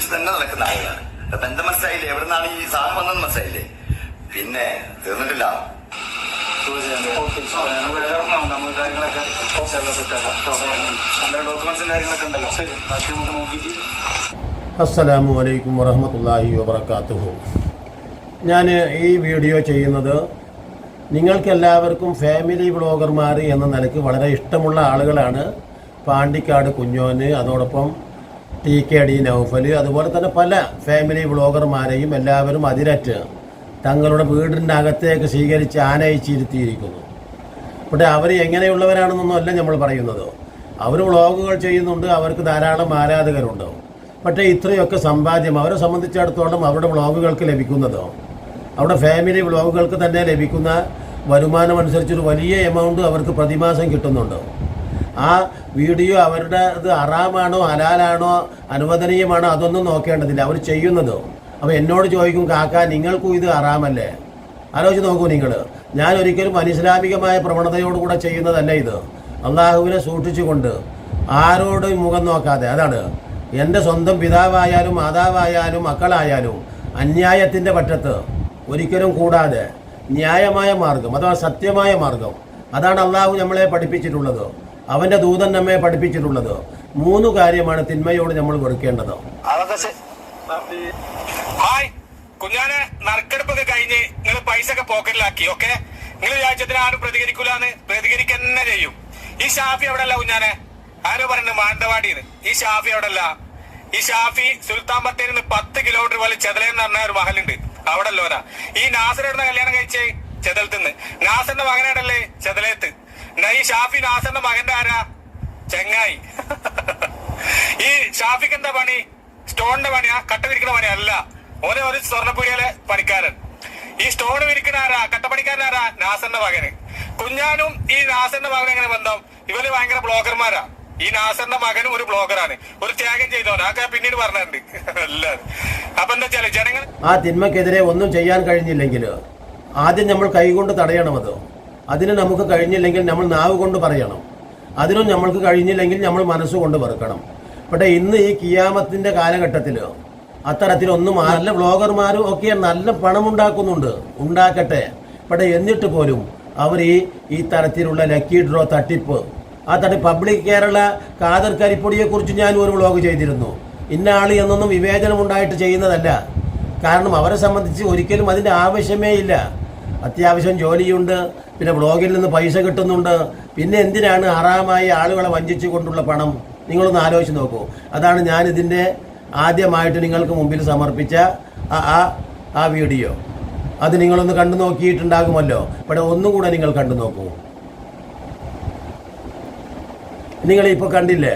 ചിന്തിച്ച് തന്നെ നടക്കുന്ന ആളുകളാണ്. അപ്പൊ എന്താ മനസ്സിലായില്ലേ? എവിടെ നിന്നാണ് ഈ സാധനം വന്നത് മനസ്സിലായില്ലേ? പിന്നെ തീർന്നിട്ടില്ല. അസ്സലാമു അലൈക്കും വറഹമത്തല്ലാഹി വബർക്കാത്തുഹു ഞാൻ ഈ വീഡിയോ ചെയ്യുന്നത് നിങ്ങൾക്കെല്ലാവർക്കും ഫാമിലി ബ്ലോഗർമാർ എന്ന നിലയ്ക്ക് വളരെ ഇഷ്ടമുള്ള ആളുകളാണ്. പാണ്ടിക്കാട് കുഞ്ഞോന് അതോടൊപ്പം ടി കെ ഡി നൗഫൽ അതുപോലെ തന്നെ പല ഫാമിലി വ്ളോഗർമാരെയും എല്ലാവരും അതിരറ്റ്. തങ്ങളുടെ വീടിന്റെ അകത്തേക്ക് സ്വീകരിച്ച് ആനയിച്ചിരുത്തിയിരിക്കുന്നു. പക്ഷേ അവർ എങ്ങനെയുള്ളവരാണെന്നൊന്നും അല്ല നമ്മൾ പറയുന്നത്. അവർ വ്ളോഗുകൾ ചെയ്യുന്നുണ്ട് അവർക്ക് ധാരാളം ആരാധകരുണ്ട്. പക്ഷേ ഇത്രയൊക്കെ സമ്പാദ്യം അവരെ സംബന്ധിച്ചിടത്തോളം അവരുടെ വ്ളോഗുകൾക്ക് ലഭിക്കുന്നത്. അവരുടെ ഫാമിലി വ്ളോഗുകൾക്ക് തന്നെ ലഭിക്കുന്ന വരുമാനം അനുസരിച്ചൊരു വലിയ എമൗണ്ട് അവർക്ക് പ്രതിമാസം കിട്ടുന്നുണ്ട്. ആ വീഡിയോ അവരുടെ ഇത് അറാമാണോ ഹലാലാണോ അനുവദനീയമാണോ അതൊന്നും നോക്കേണ്ടതില്ല. അവർ ചെയ്യുന്നതോ. അപ്പോൾ എന്നോട് ചോദിക്കും കാക്ക നിങ്ങൾക്കും ഇത് അറാമല്ലേ ആലോചിച്ച് നോക്കൂ നിങ്ങൾ ഞാൻ ഒരിക്കലും അനിസ്ലാമികമായ പ്രവണതയോടുകൂടെ ചെയ്യുന്നതല്ല ഇത്. അള്ളാഹുവിനെ സൂക്ഷിച്ചുകൊണ്ട് ആരോടും മുഖം നോക്കാതെ അതാണ്. എന്റെ സ്വന്തം പിതാവായാലും മാതാവായാലും മക്കളായാലും അന്യായത്തിന്റെ പറ്റത്ത് ഒരിക്കലും കൂടാതെ ന്യായമായ മാർഗം അഥവാ സത്യമായ മാർഗം. അതാണ് അള്ളാഹു നമ്മളെ പഠിപ്പിച്ചിട്ടുള്ളത്. അവന്റെ ദൂതൻ നമ്മെ പഠിപ്പിച്ചിട്ടുള്ളത്. മൂന്ന് കാര്യമാണ് തിന്മയോട് നമ്മൾ വെറുക്കേണ്ടത്. ഹായ്. കുഞ്ഞാനെ നറുക്കെടുപ്പൊക്കെ കഴിഞ്ഞ് നിങ്ങൾ പൈസ ഒക്കെ പോക്കറ്റിലാക്കി ഓക്കെ? നിങ്ങൾ വിചാരിച്ചതിന് ആരും പ്രതികരിക്കൂലെന്ന് പ്രതികരിക്കന്നെ ചെയ്യും. ഈ ഷാഫി എവിടെ അല്ല കുഞ്ഞാനെ? ആരോ പറയുന്നത് മാനന്തവാടിന്ന് ഈ ഷാഫി എവിടെ അല്ല ഈ ഷാഫി സുൽത്താൻ ബത്തേരിൽ പത്ത് കിലോമീറ്റർ പോലെ ചെതലെന്ന് പറഞ്ഞ ഒരു മഹലുണ്ട്. അവിടെ അല്ലോനാ ഈ നാസർ എവിടെ കല്യാണം കഴിച്ചേ? ചെതലത്തുനിന്ന് നാസറിന്റെ മകനാടല്ലേ ഈ ഷാഫി നാസറിന്റെ മകന്റെ ആരാ? ചെങ്ങായി. ഈ ഷാഫിക്ക് എന്താ പണി? സ്റ്റോണിന്റെ പണിയാ? കട്ട വിരിക്കുന്ന പണി അല്ല. ഓനെ ഒരു സ്വർണപ്പുരിയിലെ പണിക്കാരൻ. ഈ സ്റ്റോൺ വിരിക്കുന്ന ആരാ? കട്ടപ്പണിക്കാരൻ ആരാ? നാസറിന്റെ മകന്. കുഞ്ഞാനും ഈ നാസറിന്റെ മകനും എങ്ങനെ ബന്ധം? ഇവർ ഭയങ്കര ബ്ലോഗർമാരാ. ഈ നാസറിന്റെ മകനും ഒരു ബ്ലോഗറാണ്. ഒരു ത്യാഗം ചെയ്തോ അതൊക്കെ പിന്നീട് പറഞ്ഞിട്ടുണ്ട്. അപ്പൊ എന്താ വെച്ചാൽ ജനങ്ങൾ ആ തിന്മക്കെതിരെ ഒന്നും ചെയ്യാൻ കഴിഞ്ഞില്ലെങ്കിൽ ആദ്യം നമ്മൾ കൈകൊണ്ട് തടയണം അത്. അതിന് നമുക്ക് കഴിഞ്ഞില്ലെങ്കിൽ നമ്മൾ നാവ് കൊണ്ട് പറയണം. അതിനും നമ്മൾക്ക് കഴിഞ്ഞില്ലെങ്കിൽ നമ്മൾ മനസ്സുകൊണ്ട് വെറുക്കണം. പക്ഷേ ഇന്ന് ഈ കിയാമത്തിന്റെ കാലഘട്ടത്തിൽ അത്തരത്തിലൊന്നും നല്ല വ്ളോഗർമാരും ഒക്കെ നല്ല പണം ഉണ്ടാക്കുന്നുണ്ട് ഉണ്ടാക്കട്ടെ. പക്ഷേ എന്നിട്ട് പോലും അവർ ഈ ഈ തരത്തിലുള്ള ലക്കി ഡ്രോ തട്ടിപ്പ് ആ തട്ടി പബ്ലിക് കേരള കാതർ കരിപ്പൊടിയെ കുറിച്ച് ഞാൻ ഒരു വ്ളോഗ് ചെയ്തിരുന്നു. ഇന്ന ആൾ എന്നൊന്നും വിവേചനമുണ്ടായിട്ട് ചെയ്യുന്നതല്ല. കാരണം അവരെ സംബന്ധിച്ച് ഒരിക്കലും അതിന്റെ ആവശ്യമേ ഇല്ല. അത്യാവശ്യം ജോലിയുണ്ട് പിന്നെ ബ്ലോഗിൽ നിന്ന് പൈസ കിട്ടുന്നുണ്ട്. പിന്നെ എന്തിനാണ് ആറാമായി ആളുകളെ വഞ്ചിച്ചു കൊണ്ടുള്ള പണം? നിങ്ങളൊന്ന് ആലോചിച്ച് നോക്കൂ. അതാണ് ഞാനിതിന്റെ ആദ്യമായിട്ട് നിങ്ങൾക്ക് മുമ്പിൽ സമർപ്പിച്ച ആ ആ വീഡിയോ. അത് നിങ്ങളൊന്ന് കണ്ടു നോക്കിയിട്ടുണ്ടാകുമല്ലോ. ഇവിടെ ഒന്നും കൂടെ നിങ്ങൾ കണ്ടു നോക്കൂ. നിങ്ങളിപ്പോൾ കണ്ടില്ലേ?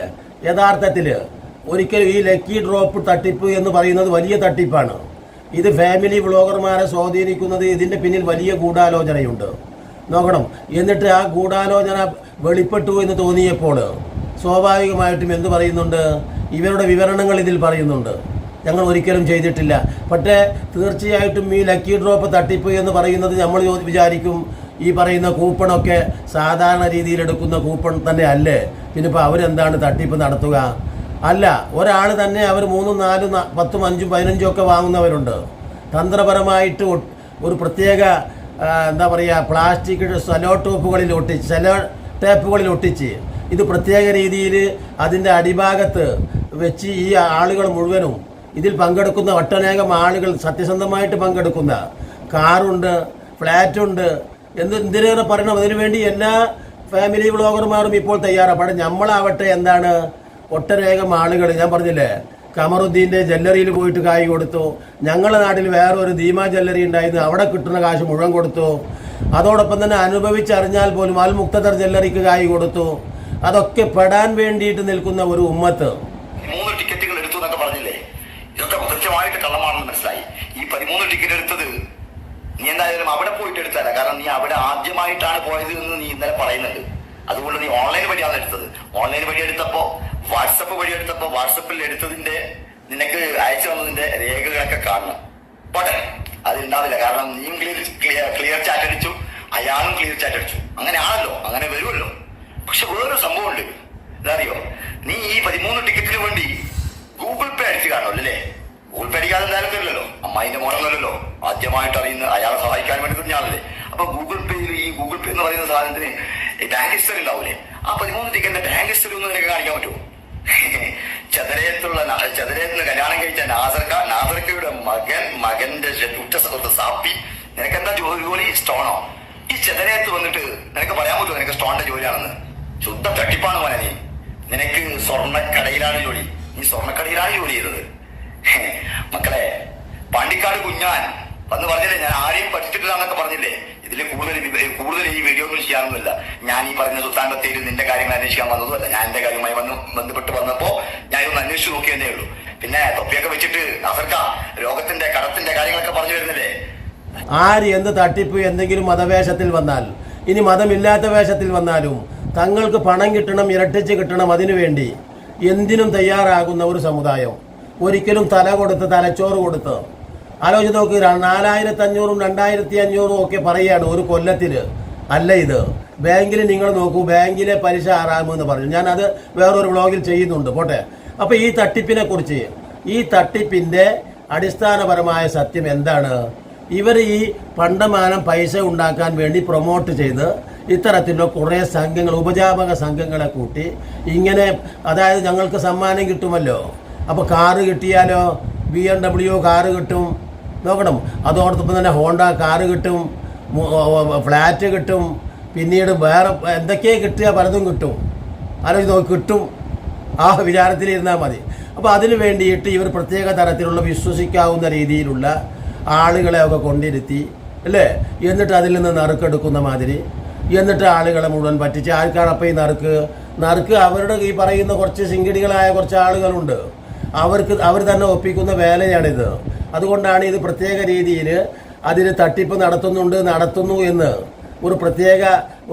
യഥാർത്ഥത്തിൽ ഒരിക്കലും ഈ ലക്കി ഡ്രോപ്പ് തട്ടിപ്പ് എന്ന് പറയുന്നത് വലിയ തട്ടിപ്പാണ്. ഇത് ഫാമിലി വ്ളോഗർമാരെ സ്വാധീനിക്കുന്നത് ഇതിന്റെ പിന്നിൽ വലിയ ഗൂഢാലോചനയുണ്ട്. നോക്കണം. എന്നിട്ട് ആ ഗൂഢാലോചന വെളിപ്പെട്ടു എന്ന് തോന്നിയപ്പോൾ സ്വാഭാവികമായിട്ടും എന്ത് പറയുന്നുണ്ട്? ഇവരുടെ വിവരണങ്ങൾ ഇതിൽ പറയുന്നുണ്ട്. ഞങ്ങൾ ഒരിക്കലും ചെയ്തിട്ടില്ല. പക്ഷേ തീർച്ചയായിട്ടും ഈ ലക്കി ഡ്രോപ്പ് തട്ടിപ്പ് എന്ന് പറയുന്നത് നമ്മൾ വിചാരിക്കും ഈ പറയുന്ന കൂപ്പണൊക്കെ സാധാരണ രീതിയിൽ എടുക്കുന്ന കൂപ്പൺ തന്നെ അല്ലേ? പിന്നെ ഇപ്പോൾ അവരെന്താണ് തട്ടിപ്പ് നടത്തുക? അല്ല ഒരാൾ തന്നെ അവർ മൂന്നും നാലും പത്തും അഞ്ചും പതിനഞ്ചും ഒക്കെ വാങ്ങുന്നവരുണ്ട്. തന്ത്രപരമായിട്ട് ഒരു പ്രത്യേക എന്താ പറയുക പ്ലാസ്റ്റിക് സെലോ ടോപ്പുകളിൽ ഒട്ടിച്ച് സെലോ ടേപ്പുകളിൽ ഒട്ടിച്ച് ഇത് പ്രത്യേക രീതിയിൽ അതിന്റെ അടിഭാഗത്ത് വെച്ച് ഈ ആളുകൾ മുഴുവനും ഇതിൽ പങ്കെടുക്കുന്ന ഒട്ടനേകം ആളുകൾ സത്യസന്ധമായിട്ട് പങ്കെടുക്കുന്ന കാറുണ്ട് ഫ്ലാറ്റുണ്ട് എന്ത് എന്തിനേറെ പറയണം? അതിനുവേണ്ടി എല്ലാ ഫാമിലി വ്ളോഗർമാരും ഇപ്പോൾ തയ്യാറാണ്. പക്ഷേ നമ്മളാവട്ടെ എന്താണ് ഒട്ടനേകം ആളുകൾ ഞാൻ പറഞ്ഞില്ലേ കമറുദ്ദീന്റെ ജ്വല്ലറിയിൽ പോയിട്ട് കായ് കൊടുത്തു. ഞങ്ങളുടെ നാട്ടിൽ വേറെ ഒരു ധീമ ജ്വല്ലറി ഉണ്ടായിരുന്നു അവിടെ കിട്ടുന്ന കാശ് മുഴുവൻ കൊടുത്തു. അതോടൊപ്പം തന്നെ അനുഭവിച്ചറിഞ്ഞാൽ പോലും അൽ മുക്തദർ ജ്വല്ലറിക്ക് കായ് കൊടുത്തു. അതൊക്കെ പെടാൻ വേണ്ടിയിട്ട് നിൽക്കുന്ന ഒരു ഉമ്മത്ത്. മൂന്ന് ടിക്കറ്റുകൾ എടുത്തു എന്നൊക്കെ പറഞ്ഞില്ലേ? ഇതൊക്കെ കൃത്യമായിട്ട് കള്ളമാണെന്ന് മനസ്സിലായി. ഈ പതിമൂന്ന് ടിക്കറ്റ് എടുത്തത് നീ എന്തായാലും അവിടെ പോയിട്ട് എടുത്തല്ല കാരണം നീ അവിടെ ആദ്യമായിട്ടാണ് പോയത് എന്ന് നീ ഇന്നലെ പറയുന്നുണ്ട്. അതുകൊണ്ട് നീ ഓൺലൈൻ വഴിയാണ് എടുത്തത്. ഓൺലൈൻ വഴി എടുത്തപ്പോ വാട്സപ്പ് വഴി എടുത്തപ്പോ വാട്സപ്പിൽ എടുത്തതിന്റെ നിനക്ക് അയച്ചു വന്നതിന്റെ രേഖകളൊക്കെ കാണണം. പോട്ടെ അത് ഉണ്ടാവില്ല കാരണം നീയും ക്ലിയർ ക്ലിയർ ക്ലിയർ ചാറ്റ് അടിച്ചു അയാളും ക്ലിയർ ചാറ്റ് അടിച്ചു. അങ്ങനെ ആണല്ലോ അങ്ങനെ വരുമല്ലോ. പക്ഷെ വേറൊരു സംഭവമുണ്ട് ഇതറിയോ? നീ ഈ പതിമൂന്ന് ടിക്കറ്റിന് വേണ്ടി ഗൂഗിൾ പേ അടിച്ച് കാണുമല്ലോ അല്ലേ? ഗൂഗിൾ പേ അടിക്കാതെ എന്തായാലും തരില്ലല്ലോ അമ്മായിന്റെ മോനൊന്നുമല്ലല്ലോ ആദ്യമായിട്ട് അറിയുന്ന അയാളെ സഹായിക്കാൻ വേണ്ടി തന്നെയാണല്ലേ അപ്പൊ ഗൂഗിൾ പേയിൽ ഈ ഗൂഗിൾ പേ എന്ന് പറയുന്ന സാധനത്തിന് ബാങ്ക് ഹിസ്റ്ററി ഉണ്ടാവൂലേ? ആ പതിമൂന്ന് ടിക്കറ്റിന്റെ ബാങ്ക് ഹിസ്റ്ററി ഒന്നും നിനക്ക് കാണിക്കാൻ പറ്റുമോ? ചതരയത്തുള്ള ന- ചതരയത്ത് നിന്ന് കല്യാണം കഴിച്ച നാസർക്ക നാസർക്കയുടെ മകൻ മകന്റെ ഉറ്റ സുഹൃത്ത് സാപ്പി. നിനക്കെന്താ ജോലി? ജോലി സ്റ്റോണോ ഈ ചെതരേത്ത് വന്നിട്ട് നിനക്ക് പറയാൻ പറ്റുമോ നിനക്ക് സ്റ്റോണിന്റെ ജോലിയാണെന്ന്? ശുദ്ധ തട്ടിപ്പാണ് മോനെ നീ. നിനക്ക് സ്വർണക്കടയിലാണ് ജോലി. നീ സ്വർണക്കടയിലാണ് ജോലി ചെയ്തത്. മക്കളെ പാണ്ടിക്കാട് കുഞ്ഞാൻ വന്ന് പറഞ്ഞില്ലേ ഞാൻ ആരെയും പഠിച്ചിട്ടില്ലാന്നൊക്കെ പറഞ്ഞില്ലേ? ഇതിൽ കൂടുതൽ കൂടുതൽ ഈ വീഡിയോ ഒന്നും ചെയ്യാനൊന്നുമില്ല. ഞാൻ ഈ പറഞ്ഞ സുൽത്താന്റെ തേര് നിന്റെ കാര്യങ്ങൾ അന്വേഷിക്കാൻ വന്നതുമല്ല. ഞാൻ എന്റെ കാര്യവുമായി വന്ന് ബന്ധപ്പെട്ട് വന്നപ്പോ ഞാൻ അന്വേഷിച്ച് നോക്കിയെന്നേ ഉള്ളൂ. പിന്നെ തൊപ്പിയൊക്കെ വെച്ചിട്ട് അസർക്ക രോഗത്തിന്റെ കടത്തിന്റെ കാര്യങ്ങളൊക്കെ പറഞ്ഞു വരുന്നില്ലേ? ആര് എന്ത് തട്ടിപ്പ് എന്തെങ്കിലും മതവേഷത്തിൽ വന്നാൽ ഇനി മതമില്ലാത്ത വേഷത്തിൽ വന്നാലും തങ്ങൾക്ക് പണം കിട്ടണം ഇരട്ടിച്ച് കിട്ടണം അതിനു വേണ്ടി എന്തിനും തയ്യാറാകുന്ന ഒരു സമുദായം. ഒരിക്കലും തല കൊടുത്ത് തലച്ചോറ് കൊടുത്ത്. ആലോചിച്ച് നോക്ക് നാലായിരത്തി അഞ്ഞൂറും രണ്ടായിരത്തി അഞ്ഞൂറും ഒക്കെ പറയുകയാണ് ഒരു കൊല്ലത്തിൽ അല്ല ഇത്. ബാങ്കിൽ നിങ്ങൾ നോക്കൂ ബാങ്കിലെ പലിശ ആറാമെന്ന് പറഞ്ഞു. ഞാൻ അത് വേറൊരു വ്ളോഗിൽ ചെയ്യുന്നുണ്ട്. പോട്ടെ. അപ്പൊ ഈ തട്ടിപ്പിനെ കുറിച്ച് ഈ തട്ടിപ്പിന്റെ അടിസ്ഥാനപരമായ സത്യം എന്താണ്? ഇവർ ഈ പണ്ടമാനം പൈസ ഉണ്ടാക്കാൻ വേണ്ടി പ്രൊമോട്ട് ചെയ്ത് ഇത്തരത്തിലുള്ള കുറേ സംഘങ്ങൾ ഉപജാപക സംഘങ്ങളെ കൂട്ടി ഇങ്ങനെ അതായത് ഞങ്ങൾക്ക് സമ്മാനം കിട്ടുമല്ലോ. അപ്പോൾ കാറ് കിട്ടിയാലോ? ബി എം ഡബ്ല്യു കാറ് കിട്ടും. നോക്കണം. അതോടൊപ്പം തന്നെ ഹോണ്ട കാറ് കിട്ടും. ഫ്ലാറ്റ് കിട്ടും. പിന്നീട് വേറെ എന്തൊക്കെയാണ് കിട്ടുക പലതും കിട്ടും. ആലോചിച്ച് നോക്കി കിട്ടും. ആ വിചാരത്തിലിരുന്നാൽ മതി. അപ്പോൾ അതിനു വേണ്ടിയിട്ട് ഇവർ പ്രത്യേക തരത്തിലുള്ള വിശ്വസിക്കാവുന്ന രീതിയിലുള്ള ആളുകളെ ഒക്കെ കൊണ്ടിരുത്തി അല്ലേ? എന്നിട്ട് അതിൽ നിന്ന് നറുക്കെടുക്കുന്ന മാതിരി എന്നിട്ട് ആളുകളെ മുഴുവൻ പറ്റിച്ച് അപ്പോൾ ഈ നറുക്ക്? നറുക്ക് അവരുടെ ഈ പറയുന്ന കുറച്ച് സിംഗടികളായ കുറച്ച് ആളുകളുണ്ട്. അവർക്ക് അവർ തന്നെ ഒപ്പിക്കുന്ന വേലയാണിത്. അതുകൊണ്ടാണ് ഇത് പ്രത്യേക രീതിയിൽ അതിന് തട്ടിപ്പ് നടത്തുന്നുണ്ട് നടത്തുന്നു എന്ന് ഒരു പ്രത്യേക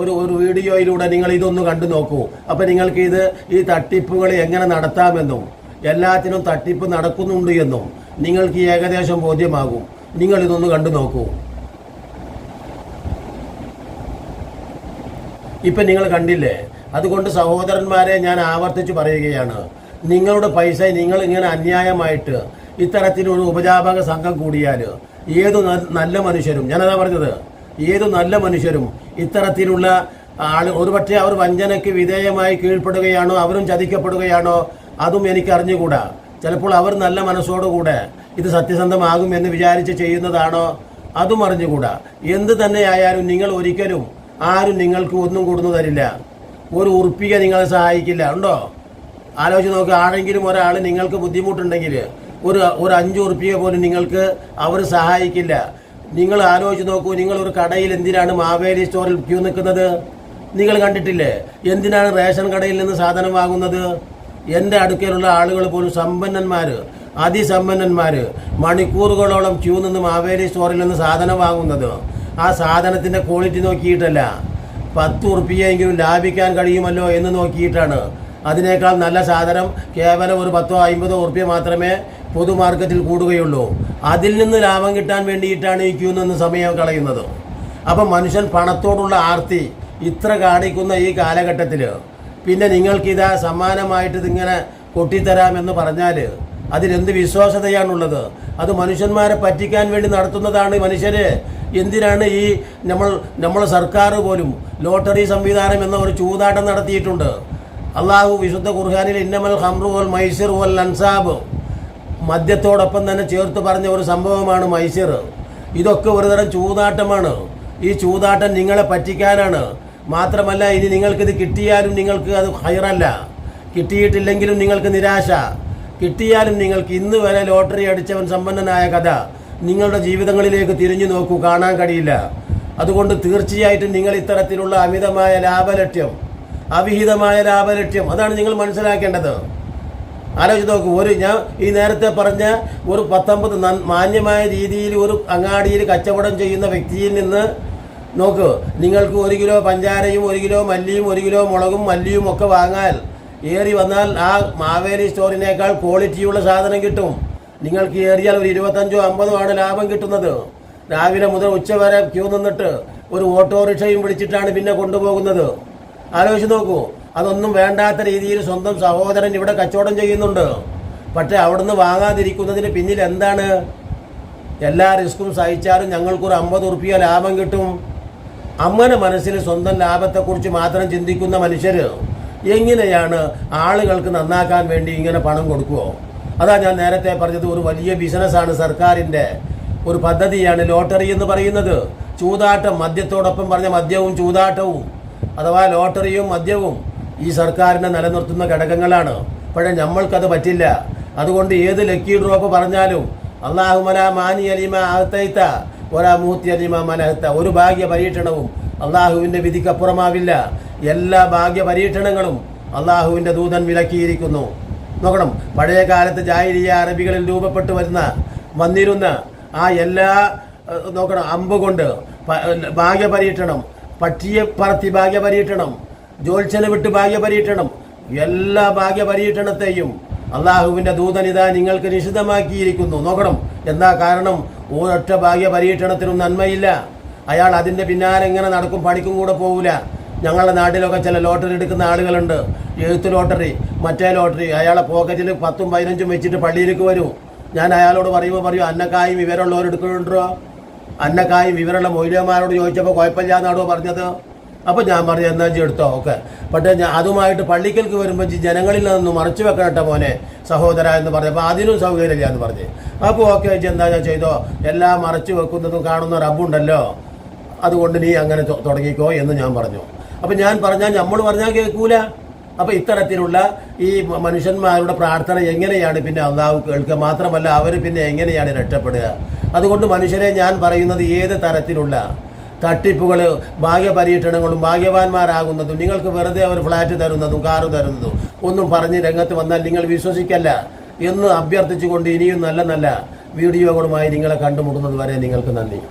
ഒരു ഒരു വീഡിയോയിലൂടെ നിങ്ങൾ ഇതൊന്ന് കണ്ടു നോക്കൂ. അപ്പം നിങ്ങൾക്ക് ഇത് ഈ തട്ടിപ്പുകൾ എങ്ങനെ നടത്താമെന്നും എല്ലാത്തിനും തട്ടിപ്പ് നടക്കുന്നുണ്ട് എന്നും നിങ്ങൾക്ക് ഏകദേശം ബോധ്യമാകും. നിങ്ങൾ ഇതൊന്ന് കണ്ടു നോക്കൂ. ഇപ്പം നിങ്ങൾ കണ്ടില്ലേ? അതുകൊണ്ട് സഹോദരന്മാരെ ഞാൻ ആവർത്തിച്ച് പറയുകയാണ്. നിങ്ങളുടെ പൈസ നിങ്ങൾ ഇങ്ങനെ അന്യായമായിട്ട് ഇത്തരത്തിലൊരു ഉപജാപക സംഘം കൂടിയാൽ ഏത് നല്ല മനുഷ്യരും ഞാനതാ പറഞ്ഞത്. ഏതു നല്ല മനുഷ്യരും ഇത്തരത്തിലുള്ള ആൾ ഒരുപക്ഷെ അവർ വഞ്ചനയ്ക്ക് വിധേയമായി കീഴ്പ്പെടുകയാണോ അവരും ചതിക്കപ്പെടുകയാണോ അതും എനിക്ക് അറിഞ്ഞുകൂടാ ചിലപ്പോൾ അവർ നല്ല മനസ്സോടുകൂടെ ഇത് സത്യസന്ധമാകും എന്ന് വിചാരിച്ച് ചെയ്യുന്നതാണോ അതും അറിഞ്ഞുകൂടാ. എന്ത് തന്നെയായാലും നിങ്ങൾ ഒരിക്കലും ആരും നിങ്ങൾക്ക് ഒന്നും കൊടുന്നു തരില്ല. ഒരു ഉറുപ്പിക നിങ്ങളെ സഹായിക്കില്ല ഉണ്ടോ? ആലോചിച്ച് നോക്കുക ആരെങ്കിലും ഒരാൾ നിങ്ങൾക്ക് ബുദ്ധിമുട്ടുണ്ടെങ്കിൽ ഒരു ഒരു അഞ്ച് ഉറുപ്പിക പോലും നിങ്ങൾക്ക് അവർ സഹായിക്കില്ല. നിങ്ങൾ ആലോചിച്ച് നോക്കൂ നിങ്ങൾ ഒരു കടയിൽ എന്തിനാണ് മാവേലി സ്റ്റോറിൽ ക്യൂ നിൽക്കുന്നത്? നിങ്ങൾ കണ്ടിട്ടില്ലേ? എന്തിനാണ് റേഷൻ കടയിൽ നിന്ന് സാധനം വാങ്ങുന്നത്? എന്റെ അടുക്കലുള്ള ആളുകൾ പോലും സമ്പന്നന്മാർ അതിസമ്പന്നന്മാർ മണിക്കൂറുകളോളം ക്യൂ നിന്ന് മാവേലി സ്റ്റോറിൽ നിന്ന് സാധനം വാങ്ങുന്നത്. ആ സാധനത്തിന്റെ ക്വാളിറ്റി നോക്കിയിട്ടല്ല. പത്ത് ഉറുപ്പിയെങ്കിലും ലാഭിക്കാൻ കഴിയുമല്ലോ എന്ന് നോക്കിയിട്ടാണ്. അതിനേക്കാൾ നല്ല സാധനം കേവലം ഒരു പത്തോ അമ്പതോ ഉറുപ്പ്യ മാത്രമേ പൊതുമാർക്കറ്റിൽ കൂടുകയുള്ളൂ. അതിൽ നിന്ന് ലാഭം കിട്ടാൻ വേണ്ടിയിട്ടാണ് ഈ ക്യൂ നിന്ന് സമയം കളയുന്നത്. അപ്പം മനുഷ്യൻ പണത്തോടുള്ള ആർത്തി ഇത്ര കാണിക്കുന്ന ഈ കാലഘട്ടത്തിൽ പിന്നെ നിങ്ങൾക്കിതാ സമ്മാനമായിട്ട് ഇതിങ്ങനെ കൊട്ടിത്തരാമെന്ന് പറഞ്ഞാൽ അതിലെന്ത് വിശ്വാസതയാണുള്ളത് അത് മനുഷ്യന്മാരെ പറ്റിക്കാൻ വേണ്ടി നടത്തുന്നതാണ് മനുഷ്യര്. എന്തിനാണ് ഈ നമ്മൾ നമ്മളെ സർക്കാർ പോലും ലോട്ടറി സംവിധാനം എന്ന ഒരു ചൂതാട്ടം നടത്തിയിട്ടുണ്ട്. അള്ളാഹു വിശുദ്ധ ഖുർഹാനിൽ ഇന്നമൽ ഹംറു വൽ മൈസിർ വൽ അൻസാബ് മദ്യത്തോടൊപ്പം തന്നെ ചേർത്ത് പറഞ്ഞ ഒരു സംഭവമാണ് മൈസിർ. ഇതൊക്കെ ഒരുതരം ചൂതാട്ടമാണ്. ഈ ചൂതാട്ടം നിങ്ങളെ പറ്റിക്കാനാണ്. മാത്രമല്ല ഇനി നിങ്ങൾക്കിത് കിട്ടിയാലും നിങ്ങൾക്ക് അത് ഹയറല്ല കിട്ടിയിട്ടില്ലെങ്കിലും നിങ്ങൾക്ക് നിരാശ. കിട്ടിയാലും നിങ്ങൾക്ക് ഇന്ന് വരെ ലോട്ടറി അടിച്ചവൻ സമ്പന്നനായ കഥ നിങ്ങളുടെ ജീവിതങ്ങളിലേക്ക് തിരിഞ്ഞു നോക്കൂ കാണാൻ കഴിയില്ല. അതുകൊണ്ട് തീർച്ചയായിട്ടും നിങ്ങൾ ഇത്തരത്തിലുള്ള അമിതമായ ലാഭലക്ഷ്യം അവിഹിതമായ ലാഭലക്ഷ്യം അതാണ് നിങ്ങൾ മനസ്സിലാക്കേണ്ടത്. ആലോചിച്ച് നോക്കൂ. ഒരു ഞാൻ ഈ നേരത്തെ പറഞ്ഞ ഒരു പത്തൊമ്പത് മാന്യമായ രീതിയിൽ ഒരു അങ്ങാടിയിൽ കച്ചവടം ചെയ്യുന്ന വ്യക്തിയിൽ നിന്ന് നോക്ക്. നിങ്ങൾക്ക് ഒരു കിലോ പഞ്ചാരയും ഒരു കിലോ മല്ലിയും ഒരു കിലോ മുളകും മല്ലിയും ഒക്കെ വാങ്ങാൻ ഏറി വന്നാൽ ആ മാവേലി സ്റ്റോറിനേക്കാൾ ക്വാളിറ്റിയുള്ള സാധനം കിട്ടും. നിങ്ങൾക്ക് ഏറിയാൽ ഒരു ഇരുപത്തഞ്ചോ അമ്പതോ ആണ് ലാഭം കിട്ടുന്നത്. രാവിലെ മുതൽ ഉച്ച വരെ ക്യൂ നിന്നിട്ട് ഒരു ഓട്ടോറിക്ഷയും വിളിച്ചിട്ടാണ് പിന്നെ കൊണ്ടുപോകുന്നത്. ആലോചിച്ച് നോക്കൂ. അതൊന്നും വേണ്ടാത്ത രീതിയിൽ സ്വന്തം സഹോദരൻ ഇവിടെ കച്ചവടം ചെയ്യുന്നുണ്ട്. പക്ഷേ അവിടുന്ന് വാങ്ങാതിരിക്കുന്നതിന് പിന്നിൽ എന്താണ്? എല്ലാ റിസ്ക്കും സഹിച്ചാലും ഞങ്ങൾക്കൊരു അമ്പത് ഉറുപ്പിക ലാഭം കിട്ടും. അങ്ങനെ മനസ്സിൽ സ്വന്തം ലാഭത്തെക്കുറിച്ച് മാത്രം ചിന്തിക്കുന്ന മനുഷ്യർ എങ്ങനെയാണ് ആളുകൾക്ക് നന്നാക്കാൻ വേണ്ടി ഇങ്ങനെ പണം കൊടുക്കുമോ അതാ ഞാൻ നേരത്തെ പറഞ്ഞത് ഒരു വലിയ ബിസിനസ്സാണ് സർക്കാരിന്റെ. ഒരു പദ്ധതിയാണ് ലോട്ടറി എന്ന് പറയുന്നത്. ചൂതാട്ടം മദ്യത്തോടൊപ്പം പറഞ്ഞ മദ്യവും ചൂതാട്ടവും. അഥവാ ലോട്ടറിയും മദ്യവും. ഈ സർക്കാരിനെ നിലനിർത്തുന്ന ഘടകങ്ങളാണ്. പക്ഷേ നമ്മൾക്കത് പറ്റില്ല. അതുകൊണ്ട് ഏത് ലക്കി ഡ്രോപ്പ് പറഞ്ഞാലും അള്ളാഹുമല മാനി അലിമ അഹത്തൈത്ത ഒരാ മൂത്തി അലിമ മനഹത്ത ഒരു ഭാഗ്യ പരീക്ഷണവും അള്ളാഹുവിന്റെ വിധിക്കപ്പുറമാവില്ല. എല്ലാ ഭാഗ്യ പരീക്ഷണങ്ങളും അള്ളാഹുവിന്റെ ദൂതൻ വിലക്കിയിരിക്കുന്നു. നോക്കണം പഴയ കാലത്ത് ജാഹിരിയ അറബികളിൽ രൂപപ്പെട്ടു വരുന്ന വന്നിരുന്ന ആ എല്ലാ നോക്കണം അമ്പ് കൊണ്ട് ഭാഗ്യപരീക്ഷണം പക്ഷിയെ പറത്തി ഭാഗ്യപരീക്ഷണം ജോത്സ്യനെ വിട്ട് ഭാഗ്യപരീക്ഷണം. എല്ലാ ഭാഗ്യപരീക്ഷണത്തെയും അള്ളാഹുവിന്റെ ദൂതൻ ഇതാ നിങ്ങൾക്ക് നിഷിദ്ധമാക്കിയിരിക്കുന്നു. നോക്കണം. എന്താ കാരണം? ഒരൊറ്റ ഭാഗ്യപരീക്ഷണത്തിനും നന്മയില്ല. അയാൾ അതിന്റെ പിന്നാലെ എങ്ങനെ നടക്കും പണിക്കും കൂടെ പോവില്ല ഞങ്ങളുടെ നാട്ടിലൊക്കെ ചില ലോട്ടറി എടുക്കുന്ന ആളുകളുണ്ട്. എഴുത്ത് ലോട്ടറി മറ്റേ ലോട്ടറി. അയാളെ പോക്കറ്റിൽ പത്തും പതിനഞ്ചും വെച്ചിട്ട് പള്ളിയിലേക്ക് വരൂ. ഞാൻ അയാളോട് പറയുമ്പോൾ പറയൂ അന്നക്കായും വിവരമുള്ളവരെടുക്കുന്നുണ്ടോ അന്നക്കായും വിവരമുള്ള മൗലികമാരോട് ചോദിച്ചപ്പോൾ കുഴപ്പമില്ലാന്നാണോ പറഞ്ഞത്? അപ്പോൾ ഞാൻ പറഞ്ഞു എന്നാ എടുത്തോ? ഓക്കെ പക്ഷേ ഞാൻ അതുമായിട്ട് പള്ളിക്കൽക്ക് വരുമ്പോൾ ജനങ്ങളിൽ നിന്ന് മറച്ചു വെക്കണട്ടെ മോനെ സഹോദര എന്ന് പറഞ്ഞു. അപ്പോൾ അതിനും സൗകര്യമില്ല എന്ന് പറഞ്ഞു. അപ്പോൾ ഓക്കെ ചേച്ചി എന്താ ഞാൻ ചെയ്തോ? എല്ലാം മറച്ചു വെക്കുന്നതും കാണുന്ന റബ്ബുണ്ടല്ലോ. അതുകൊണ്ട് നീ അങ്ങനെ തുടങ്ങിക്കോ എന്ന് ഞാൻ പറഞ്ഞു. അപ്പം ഞാൻ പറഞ്ഞാൽ നമ്മൾ പറഞ്ഞാൽ കേൾക്കൂല അപ്പോൾ ഇത്തരത്തിലുള്ള ഈ മനുഷ്യന്മാരുടെ പ്രാർത്ഥന എങ്ങനെയാണ് പിന്നെ അള്ളാഹു കേൾക്കുക? മാത്രമല്ല അവർ പിന്നെ എങ്ങനെയാണ് രക്ഷപ്പെടുക? അതുകൊണ്ട് മനുഷ്യരെ ഞാൻ പറയുന്നത് ഏത് തരത്തിലുള്ള തട്ടിപ്പുകൾ ഭാഗ്യപരീക്ഷണങ്ങളും ഭാഗ്യവാന്മാരാകുന്നതും നിങ്ങൾക്ക് വെറുതെ അവർ ഫ്ലാറ്റ് തരുന്നതും കാറ് തരുന്നതും ഒന്നും പറഞ്ഞ് രംഗത്ത് വന്നാൽ നിങ്ങൾ വിശ്വസിക്കല്ല. എന്ന് അഭ്യർത്ഥിച്ചുകൊണ്ട് ഇനിയും നല്ല നല്ല വീഡിയോകളുമായി നിങ്ങളെ കണ്ടുമുട്ടുന്നത് വരെ നിങ്ങൾക്ക് നന്ദി.